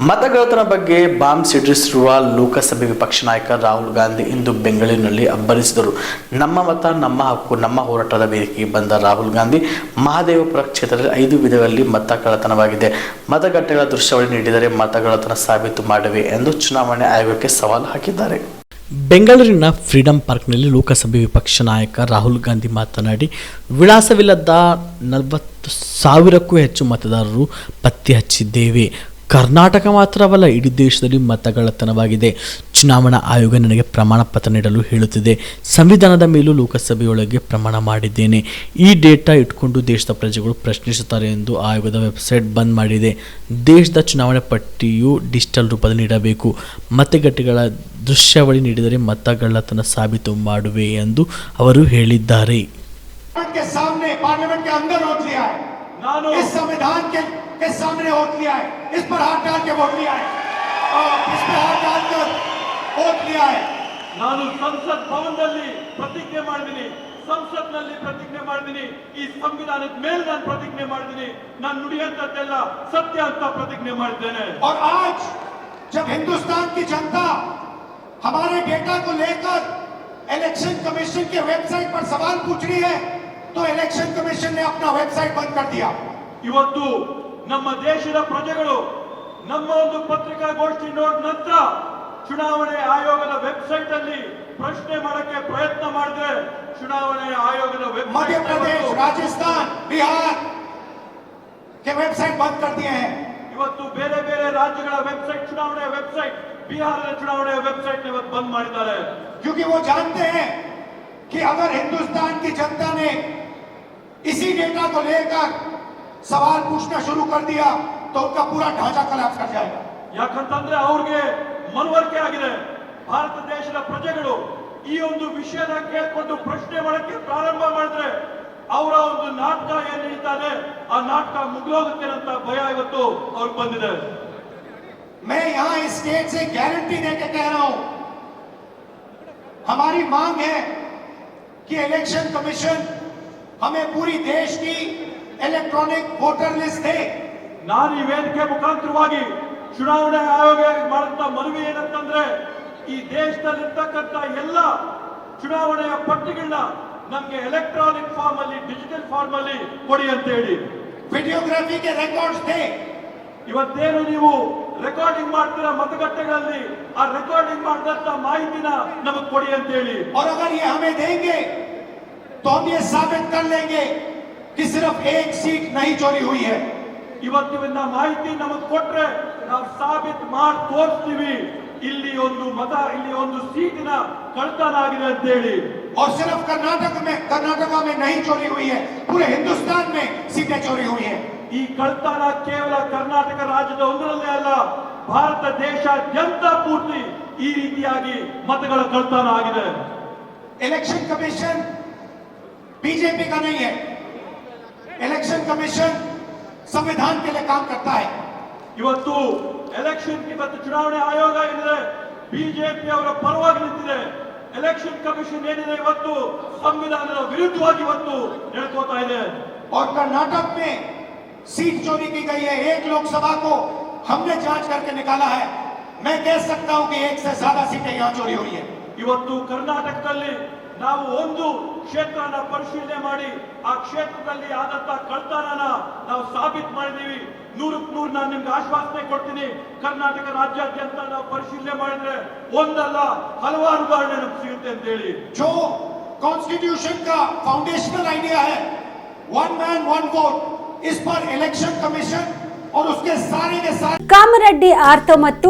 ಮತಗಳತನ ಬಗ್ಗೆ ಬಾಂಬ್ ಸಿಡಿಸಿರುವ ಲೋಕಸಭೆ ವಿಪಕ್ಷ ನಾಯಕ ರಾಹುಲ್ ಗಾಂಧಿ ಇಂದು ಬೆಂಗಳೂರಿನಲ್ಲಿ ಅಬ್ಬರಿಸಿದರು. ನಮ್ಮ ಮತ, ನಮ್ಮ ಹಕ್ಕು, ನಮ್ಮ ಹೋರಾಟದ ವೇದಿಕೆಗೆ ಬಂದ ರಾಹುಲ್ ಗಾಂಧಿ ಮಹಾದೇವಪುರ ಕ್ಷೇತ್ರದಲ್ಲಿ ಐದು ವಿಧಗಳಲ್ಲಿ ಮತ ಕಳ್ಳತನವಾಗಿದೆ. ಮತಗಟ್ಟೆಗಳ ದೃಶ್ಯಾವಳಿ ನೀಡಿದರೆ ಮತಗಳತನ ಸಾಬೀತು ಮಾಡುವೆ ಎಂದು ಚುನಾವಣೆ ಆಯೋಗಕ್ಕೆ ಸವಾಲು ಹಾಕಿದ್ದಾರೆ. ಬೆಂಗಳೂರಿನ ಫ್ರೀಡಂ ಪಾರ್ಕ್ನಲ್ಲಿ ಲೋಕಸಭೆ ವಿಪಕ್ಷ ನಾಯಕ ರಾಹುಲ್ ಗಾಂಧಿ ಮಾತನಾಡಿ, ವಿಳಾಸವಿಲ್ಲದ ನಲವತ್ತು ಸಾವಿರಕ್ಕೂ ಹೆಚ್ಚು ಮತದಾರರು ಪತ್ತೆ ಹಚ್ಚಿದ್ದೇವೆ. ಕರ್ನಾಟಕ ಮಾತ್ರವಲ್ಲ, ಇಡೀ ದೇಶದಲ್ಲಿ ಮತಗಳತನವಾಗಿದೆ ಚುನಾವಣಾ ಆಯೋಗ ನನಗೆ ಪ್ರಮಾಣ ಪತ್ರ ನೀಡಲು ಹೇಳುತ್ತಿದೆ. ಸಂವಿಧಾನದ ಮೇಲೂ ಲೋಕಸಭೆಯೊಳಗೆ ಪ್ರಮಾಣ ಮಾಡಿದ್ದೇನೆ. ಈ ಡೇಟಾ ಇಟ್ಕೊಂಡು ದೇಶದ ಪ್ರಜೆಗಳು ಪ್ರಶ್ನಿಸುತ್ತಾರೆ ಎಂದು ಆಯೋಗದ ವೆಬ್ಸೈಟ್ ಬಂದ್ ಮಾಡಿದೆ. ದೇಶದ ಚುನಾವಣೆ ಪಟ್ಟಿಯು ಡಿಜಿಟಲ್ ರೂಪದಲ್ಲಿ ನೀಡಬೇಕು. ಮತಗಟ್ಟೆಗಳ ದೃಶ್ಯಾವಳಿ ನೀಡಿದರೆ ಮತಗಳತನ ಸಾಬೀತು ಮಾಡುವೆ ಎಂದು ಅವರು ಹೇಳಿದ್ದಾರೆ. पार्लियामेंट के सामने पार्लियामेंट के अंदर वोट लिया है ನಾನು इस संविधान के के सामने वोट लिया है इस पर हाथ डाल के वोट लिया है और इस पर हाथ डालकर वोट लिया है ನಾನು ಸಂಸತ್ ಭವನದಲ್ಲಿ ಪ್ರತಿಜ್ಞೆ ಮಾಡಿದ್ದೀನಿ ಸಂಸತ್ನಲ್ಲಿ ಪ್ರತಿಜ್ಞೆ ಮಾಡಿದ್ದೀನಿ ಈ ಸಂವಿಧಾನದ ಮೇಲೆ ನಾನು ಪ್ರತಿಜ್ಞೆ ಮಾಡಿದ್ದೀನಿ ನಾನು ನುಡಿಯಂತದ್ದೆಲ್ಲ ಸತ್ಯ ಅಂತ ಪ್ರತಿಜ್ಞೆ ಮಾಡಿದ್ದೇನೆ और आज जब हिंदुस्तान की जनता हमारे डेटा को लेकर इलेक्शन कमीशन के वेबसाइट पर सवाल पूछ रही है तो इलेक्शन कमीशन ने अपना वेबसाइट बंद कर दिया ಇವತ್ತು ನಮ್ಮ ದೇಶದ ಪ್ರಜೆಗಳು ನಮ್ಮ ಒಂದು ಪತ್ರಿಕಾಗೋಷ್ಠಿ ನೋಡಿದ ನಂತರ ಚುನಾವಣೆ ಆಯೋಗದ ವೆಬ್ಸೈಟ್ ಅಲ್ಲಿ ಪ್ರಶ್ನೆ ಮಾಡಕ್ಕೆ ಪ್ರಯತ್ನ ಮಾಡಿದ್ರೆ ಚುನಾವಣೆ ಆಯೋಗದ मध्य प्रदेश ವೆಬ್ಸೈಟ್ राजस्थान बिहार के वेबसाइट बंद कर दिए हैं ಇವತ್ತು ಬೇರೆ ಬೇರೆ ರಾಜ್ಯಗಳ ವೆಬ್ಸೈಟ್ ಚುನಾವಣೆ ವೆಬ್ಸೈಟ್ ಬಿಹಾರದ ಚುನಾವಣೆ ವೆಬ್ಸೈಟ್ ಇವತ್ತು ಬಂದ್ ಮಾಡಿದ್ದಾರೆ क्योंकि वो जानते हैं कि अगर हिंदुस्तान की जनता ने इसी डेटा को लेकर सवाल पूछना शुरू कर दिया तो उनका पूरा ढांचा कलाप कर जाएगा ಯಾಕಂತಂದ್ರೆ ಅವ್ರಿಗೆ ಮನವರಿಕೆ ಆಗಿದೆ ಭಾರತ ದೇಶದ ಪ್ರಜೆಗಳು ಈ ಒಂದು ವಿಷಯನ ಕೇಳ್ಕೊಂಡು ಪ್ರಶ್ನೆ ಮಾಡಕ್ಕೆ ಪ್ರಾರಂಭ ಮಾಡಿದ್ರೆ ಅವರ ಒಂದು ನಾಟಕ ಏನ್ ನಡೀತಾನೆ ಆ ನಾಟಕ ಮುಗಿದೋಗುತ್ತೆ ಅಂತ ಭಯ ಇವತ್ತು ಅವ್ರಿಗೆ ಬಂದಿದೆ मैं यहां इस स्टेट से गारंटी देके कह रहा हूं हमारी मांग है कि इलेक्शन कमीशन हमें पूरी देश की इलेक्ट्रॉनिक वोटर लिस्ट दे ನಾನು ಈ ವೇದಿಕೆ ಮುಖಾಂತರವಾಗಿ ಚುನಾವಣೆ ಆಯೋಗ ಮಾಡುತ್ತ ಮನವಿ ಏನಂತಂದ್ರೆ ಈ ದೇಶದಲ್ಲಿರ್ತಕ್ಕಂಥ ಎಲ್ಲ ಚುನಾವಣೆಯ ಪಟ್ಟಿಗಳನ್ನ ನಮ್ಗೆ ಎಲೆಕ್ಟ್ರಾನಿಕ್ ಫಾರ್ಮ್ ಅಲ್ಲಿ ಡಿಜಿಟಲ್ ಫಾರ್ಮ್ ಅಲ್ಲಿ ಕೊಡಿ ಅಂತ ಹೇಳಿ वीडियोग्राफी के रिकॉर्ड्स दे ಇವತ್ತೇನು ನೀವು ರೆಕಾರ್ಡಿಂಗ್ ಮಾಡ್ತೀರಾ ಮತಗಟ್ಟೆಗಳಲ್ಲಿ ಆ ರೆಕಾರ್ಡಿಂಗ್ ಮಾಡಿದಂತ ಮಾಹಿತಿನ ನಮಗ್ ಕೊಡಿ ಅಂತ ಹೇಳಿ तो हम ये साबित कर लेंगे कि सिर्फ एक सीट नहीं चोरी हुई है ಇವತ್ತಿನ ಮಾಹಿತಿ ನಮಗ್ ಕೊಟ್ರೆ ನಾವು ಸಾಬೀತ್ ಮಾಡಿ ತೋರಿಸ್ತೀವಿ ಇಲ್ಲಿ ಒಂದು ಮತ ಇಲ್ಲಿ ಒಂದು ಸೀಟಿನ ಕಳ್ತನ ಆಗಿದೆ ಅಂತ ಹೇಳಿ और सिर्फ कर्नाटक में कर्नाटका में नहीं चोरी हुई है पूरे हिंदुस्तान में सीटें चोरी हुई है ಈ ಕಳ್ತನ ಕೇವಲ ಕರ್ನಾಟಕ ರಾಜ್ಯದ ಒಂದರಲ್ಲೇ ಅಲ್ಲ ಭಾರತ ದೇಶಾದ್ಯಂತ ಪೂರ್ತಿ ಈ ರೀತಿಯಾಗಿ ಮತಗಳ ಕಳ್ತನ ಆಗಿದೆ इलेक्शन कमीशन बीजेपी का नहीं है इलेक्शन कमीशन संविधान के लिए काम करता है ಇವತ್ತು ಎಲೆಕ್ಷನ್ ಇವತ್ತು ಚುನಾವಣೆ ಆಯೋಗ ಏನಿದೆ ಬಿಜೆಪಿ ಅವರ ಪರವಾಗಿ ನಿಂತಿದೆ ಎಲೆಕ್ಷನ್ ಕಮಿಷನ್ ಏನಿದೆ ಇವತ್ತು ಸಂವಿಧಾನದ ವಿರುದ್ಧವಾಗಿ ಇವತ್ತು ನಡ್ಕೋತಾ ಇದೆ और कर्नाटक में सीट चोरी की गई है एक लोकसभा को हमने जांच करके निकाला है मैं कह सकता हूं कि एक से ज्यादा सीटें यहां चोरी हुई है ಇವತ್ತು ಕರ್ನಾಟಕದಲ್ಲಿ ನಾವು ಒಂದು ಕ್ಷೇತ್ರನ ಪರಿಶೀಲನೆ ಮಾಡಿ ಆ ಕ್ಷೇತ್ರದಲ್ಲಿ ಆದಂತ ಕಳ್ತನನ ನಾವು ಸಾಬೀತ್ ಮಾಡಿದೀವಿ ನೂರಕ್ಕೆ ನೂರು ನಾನು ನಿಮ್ಗೆ ಆಶ್ವಾಸನೆ ಕೊಡ್ತೀನಿ ಕರ್ನಾಟಕ ರಾಜ್ಯಾದ್ಯಂತ ನಾವು ಪರಿಶೀಲನೆ ಮಾಡಿದ್ರೆ ಒಂದಲ್ಲ ಹಲವಾರು ಉದಾಹರಣೆ ನಮ್ಗೆ ಸಿಗುತ್ತೆ ಅಂತ ಹೇಳಿ जो कॉन्स्टिट्यूशन का फाउंडेशनल आइडिया है वन मैन वन वोट इस पर इलेक्शन कमीशन और उसके सारे के सारे ಕಾಮರೆಡ್ಡಿ ಆರ್ಥೋ ಮತ್ತು